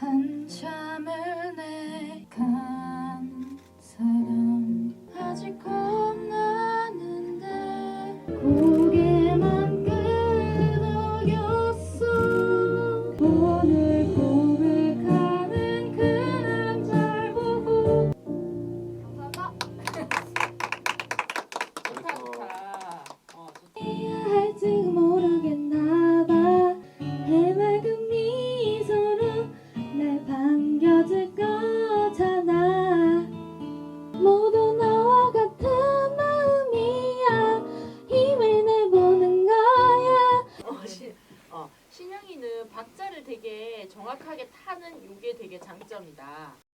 한참을 내 호랑이는 박자를 되게 정확하게 타는 요게 되게 장점이다.